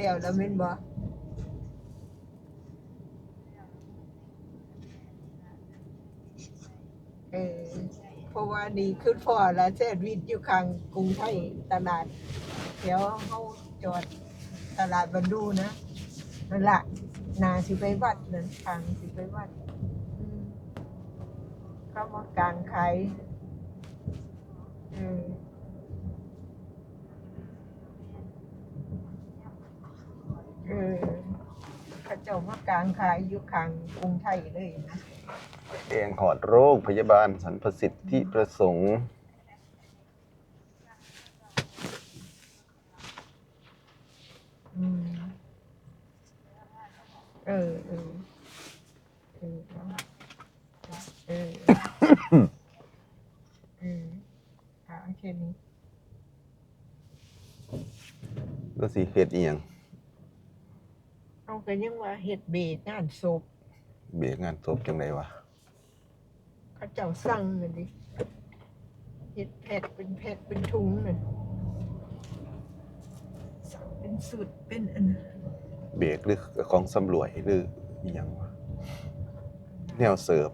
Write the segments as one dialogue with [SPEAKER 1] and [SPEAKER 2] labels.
[SPEAKER 1] เดียวแล้วแม่นบ่เออเพราะว่านี่คือพ่อละแซนด์วิชอยู่ข้างกรุงไทยตลาดเดี๋ยวเฮาจอดตลาดบันดูนะนั่นละนาสิไปวัดนั่นทางสิไปวัดเขามากางขายเออ ออเขาเจ้ามากลางขายอยู่ข้างกรุงไทยเลยนะ
[SPEAKER 2] เองหอดโรคพยาบาลสรรพสิทธิประสงค์
[SPEAKER 1] อืมเออเออเออเออเอออ่าโอเคนี้
[SPEAKER 2] แล้วสิเฮ็ดอีหยัง
[SPEAKER 1] เอา ก็ยังว่าเฮ็ดเบสงานศพ
[SPEAKER 2] เบียกงานศพจังไดวะ
[SPEAKER 1] เขาเจ้าสั่งน่ะดิเฮ็ดแพ็คเป็นแพ็คเป็นถุงน่ะสั่งเป็นสุดเป็นอันนั้น
[SPEAKER 2] เบียกหรือของสำรวยหรืออีหยังวะแนวเสิร์ฟ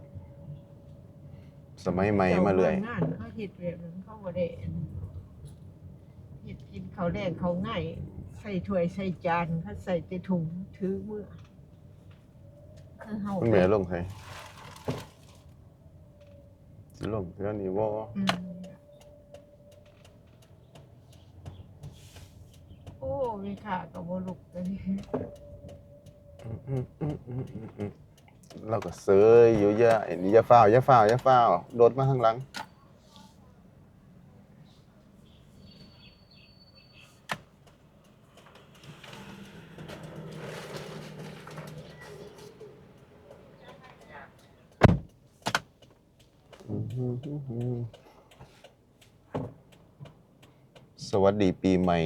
[SPEAKER 2] สมัยใหม่มาเลย
[SPEAKER 1] จ้ว่งานเขาเฮ็ดแบบนั้นเขาบ่ได้อันเฮ็ดกินเขาวแรกเขาง่ายใส่ถ้วยใส่จานเขาใส่แต่ถุงถือมือคือเฮา
[SPEAKER 2] คุณแม่ลงให้สิลงเดี๋ยวนี้บ่
[SPEAKER 1] อืมโอ้มีขาก็บ่ลุกเลย
[SPEAKER 2] อืมอืมอืมอืมอืมอืมเราก็เสยอยู่อย่าไอ้นี่อย่าฟ้าวอย่าฟ้าวอย่าฟ้าวโดดมาข้างหลัง สวัสดีปีใหม่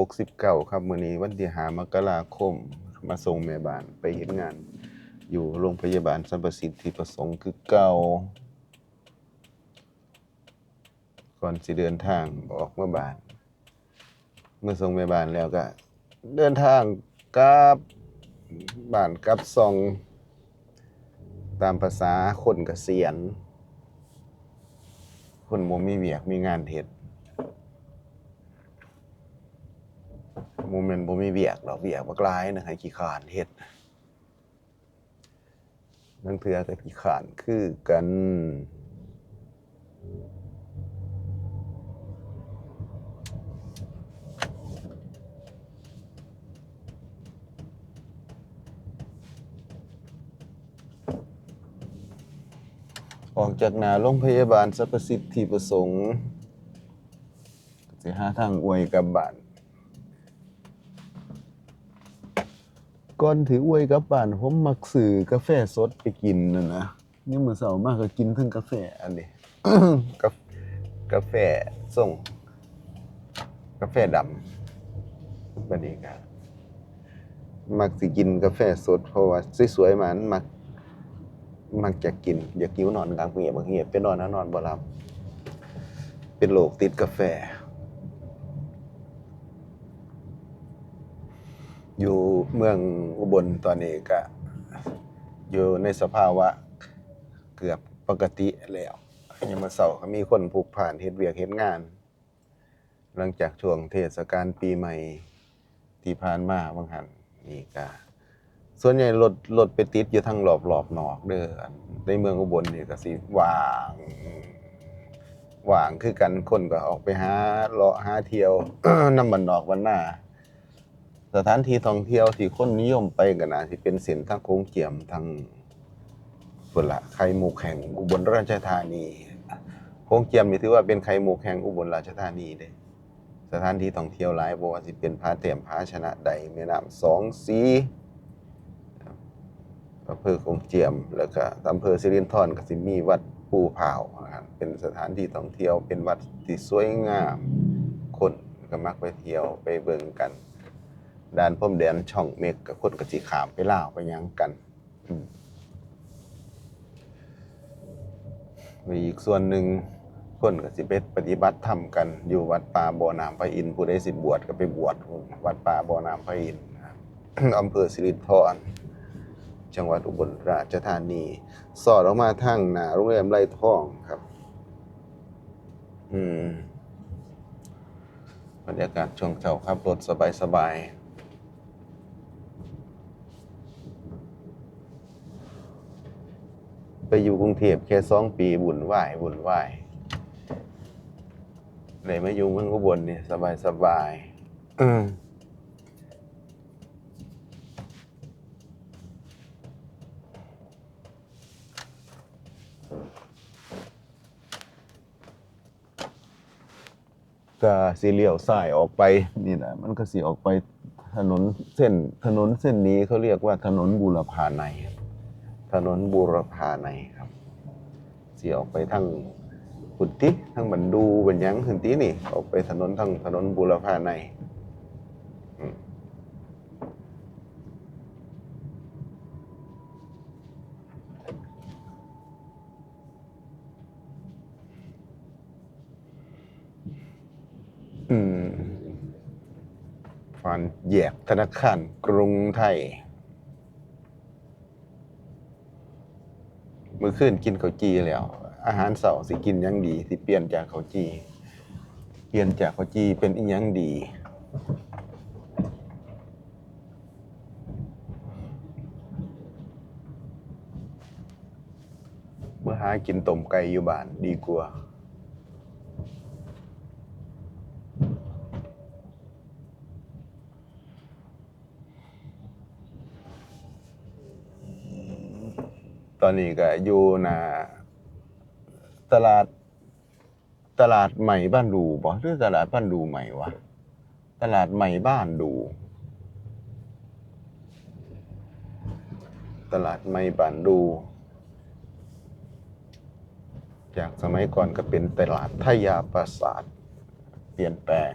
[SPEAKER 2] 2569 ครับ มื้อนี้วันที่5มกราคม มาส่งแม่บ้านไปเฮ็ดงาน อยู่โรงพยาบาลสรรพสิทธิประสงค์คือเก่า ก่อนสิเดินทางออกเมื่อบ้าน เมื่อส่งแม่บ้านแล้วก็ เดินทางกลับบ้านกลับซอง ตามภาษาคนเกษียณ คนบ่มีเวียกมีงานเฮ็ดโมเมนต์บ่มีเวียกดอกเวียกบักลายนะให้ขี้ขานเฮ็ดนั่งเทื่อก็ขี้ขานคือกัน ออกจากหนาโรงพยาบาลสรรพสิทธิประสงค์สิหาทางอวยกับบ้านก่อนถืออวยกับบ้านผมมักซื้อกาแฟสดไปกินนั่นะนี่มือเช้ามากก็กินทั้งกาแฟอันนี้ กาแฟกาแฟส่ง กาแฟดำบัดนี้ก็มักสิกินกาแฟสดเพราะว่าสวยๆมันมัก มักจะกิน อยากกิ้วนอนกลางเงียบบางเงียบเป็นนอนนะนอนบ่หลับเป็นโรคติดกาแฟ อยู่เมืองอุบลตอนนี้ก็อยู่ในสภาวะเกือบปกติแล้วยังมาเสาร์ก็มีคนผูกผ่านเฮ็ดเวียกเฮ็ดงาน หลังจากช่วงเทศกาลปีใหม่ที่ผ่านมาบางหันนี่ก็ ส่วนใหญ่รถรถไปติดอยู่ทางรอบรอบนอกเด้ออันในเมืองอุบลนี่ก็สิว่างว่างคือกันคนก็ออกไปหาเลาะหาเที่ยวนำบ้านนอกบ้านนาสถานที่ท่องเที่ยวที่คนนิยมไปกันน่ะสิเป็นเส้นทางโค้งเจียมทางพุ่นละไข่หมูกแห่งอุบลราชธานีโค้งเจียมนี่ถือว่าเป็นไข่หมูกแห่งอุบลราชธานีเด้สถานที่ท่องเที่ยวหลายบ่ว่าสิเป็นผาแต้มผาชนะใดแม่น้ำสองสี อำเภอคงเจียม แล้วก็อำเภอสิรินธรก็สิมีวัดปูผาวนะครับเป็นสถานที่ท่องเที่ยว เป็นวัดที่สวยงาม คนก็มักไปเที่ยวไปเบิ่งกันด่านพรมแดนช่องเมกกับคนก็สิขามไปล่าไปยังกันมีอีกส่วนหนึ่งคนก็สิไปปฏิบัติธรรมกัน อยู่วัดป่าบ่อน้ำพระอินทร์ผู้ใดสิบวชก็ไปบวชวัดป่าบ่อน้ำพระอินทร์อำเภอสิรินธร จังหวัดอุบลราชธานี สอดออกมาทางหน้าโรงแรมไรทองครับ อืมบรรยากาศช่วงเช้าขับรถสบายๆไปอยู่กรุงเทพแค่สองปีบุญไหวบุญไหวเลยมาอยู่เมืองอุบลเนี่ยสบายสบายอืม ก็สีเหลี้ยวซ้ายออกไปนี่แหละมันก็สีออกไปถนนเส้นถนนเส้นนี้เขาเรียกว่าถนนบูรพาในถนนบูรพาในครับสีออกไปทางขุนติทางบันดูบันยังขุนตินี่ออกไปถนนทางถนนบูรพาในยอืมอืม ฟันแยกธนาคารกรุงไทย มื้อคืนกินข้าวจีแล้ว อาหารเสาร์สิกินยังดี สิเปลี่ยนจากข้าวจี เปลี่ยนจากข้าวจีเป็นอีหยังดีเมื่อหากินต้มไก่อยู่บ้านดีกว่า อนนี้ก็อยู่หน้าตลาด ตลาดใหม่บ้านดูบ่หรือตลาดบ้านดูใหม่วะตลาดใหม่บ้านดู ตลาดใหม่บ้านดู จากสมัยก่อนก็เป็นตลาดทยาปราสาท เปลี่ยนแปลง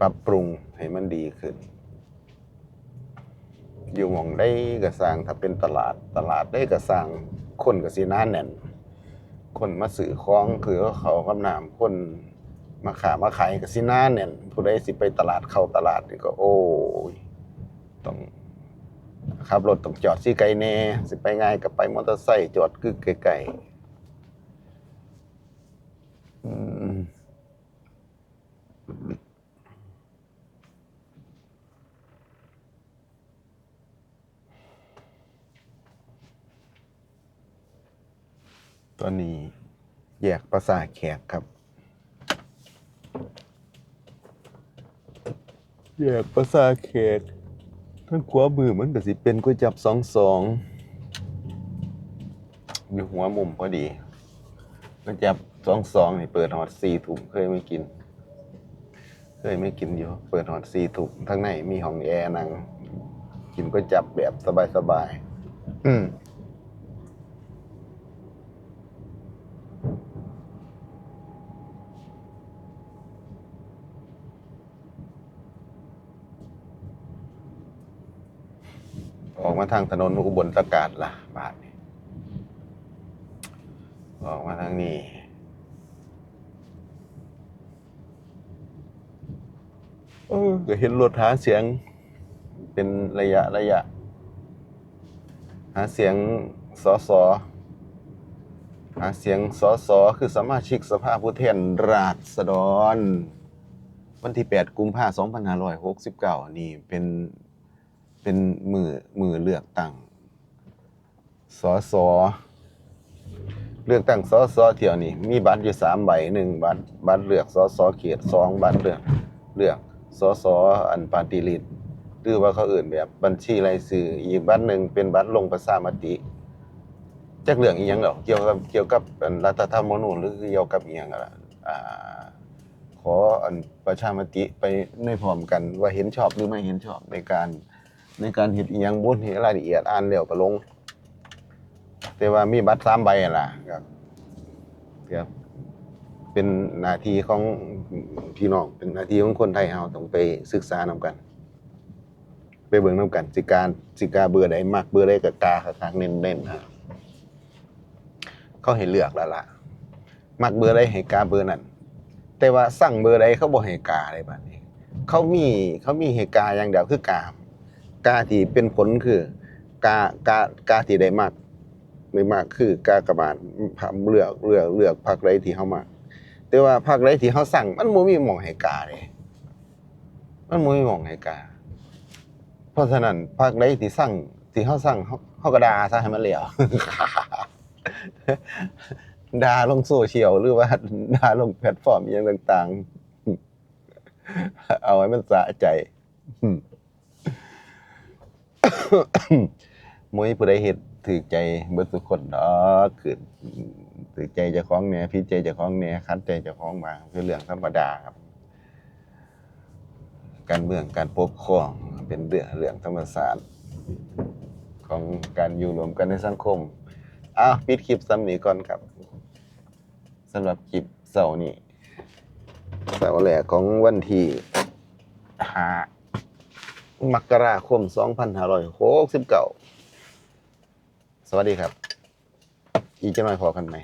[SPEAKER 2] ปรับปรุงให้มันดีขึ้น อยู่หมองได้กระสร้างถ้าเป็นตลาดตลาดได้กระสร้างคนก็สิหน้าแน่น คนมาซื้อของคือเขากำนามคนมาขามาขายก็สิหน้าแน่นผู้ใดสิไปตลาดเข้าตลาดนี่ก็ โอ้ยต้องขับรถต้องจอดสิไกลแน่สิไปง่ายก็ไปมอเตอร์ไซค์จอดคือไกลๆอืม ตอนนี้แยกภาษาทแขกครับ แยกภาษาทแขกท่านขวามือมันก็สิเป็นก๋วยจับสองสองอยู่หัวมุมพอดีก๋วยจับสองสองนี่เปิดหอดสี่ถุงเคยไม่กิน เคยไม่กินอยู่เปิดหอดสี่ถุงข้งในมีห้องแอร์นั่งกินก๋วยจับแบบสบายๆอืม ออกมาทางถนนอุบลตะกาดล่ะบาทนี่ออกมาทางนี้เออก็เห็นรถหาเสียง เป็นระยะระยะ หาเสียงสอสอหาเสียงสอสอคือสมาชิกสภาผู้แทนราษฎร วันที่ 8 กุมภาพันธ์2569 นี่เป็น เป็นมือมือเลือกตั้งสอสอเลือกตั้งสอสอเที่ยวนี้มีบัตรอยู่สามใบหนึ่งบัตรบัตรเลือกสอสอเขตสองบัตรเลือกเลือกสอสออันปาติลิตหรือว่าเขาอื่นแบบบัญชีรายชื่ออีกบัตรหนึ่งเป็นบัตรลงประชามติจักเรื่องอีหยังหรอกเกี่ยวกับเกี่ยวกับรัฐธรรมนูญหรือเกี่ยวกับอีหยังอะล่ะอ่าขออันประชามติไปในพร้อมกันว่าเห็นชอบหรือไม่เห็นชอบในการ ในการเห็นอีหยังบุญเห็นรายละเอียดอ่านแล้วก็ลง แต่ว่ามีบัตรสามใบนั่นล่ะครับครับเป็นหน้าที่ของพี่น้องเป็นหน้าที่ของคนไทยเฮาต้องไปศึกษานำกัน ไปเบิ่งนำกัน สิการสิกาเบื่อใดมักเบื่อใดก็กาคักๆเน้นๆฮะเขาให้เลือกแล้วล่ะมักเบอร์ใดให้กาเบอร์นั้นแต่ว่าสั่งเบอร์ใดเขาบ่ให้กาได้บัดนี้ เขามีเขามีให้กาอย่างเดียวคือกาม กาที่เป็นผลคือกากากาที่ได้มากได้มากคือกากระบาทเลือกเลือกเลือกพักใดที่เฮามักแต่ว่าพักใดที่เฮาสั่ง มันบ่มีหมองให้กาเด้มันบ่มีหมองให้กา เพราะฉะนั้นพักใดที่สั่งที่เฮาสั่งเฮาเฮาก็ด่าซะให้มันแล้วด่าลงโซเชียลหรือว่าด่าลงแพลตฟอร์มอย่างต่าง ๆ เอาให้มันสะใจ มวยผู้ใดเฮ็ดถือใจเบิดทุกคนดอกคือถือใจเจ้าของแหน่พิดใจเจ้าของแหน่คัดใจเจ้าของมาคือเรื่องธรรมดาครับ การเมืองการปกครองเป็นเรื่องเรื่องธรรมศาสตร์ของการอยู่รวมกันในสังคมอ้าวปิดคลิปซ้ำนี้ก่อนครับสำหรับคลิปเสาร์นี้เสาร์แรกของวันที่ห้า มกราคม 2569 สวัสดีครับ อีกจะหน่อยพอกันไหม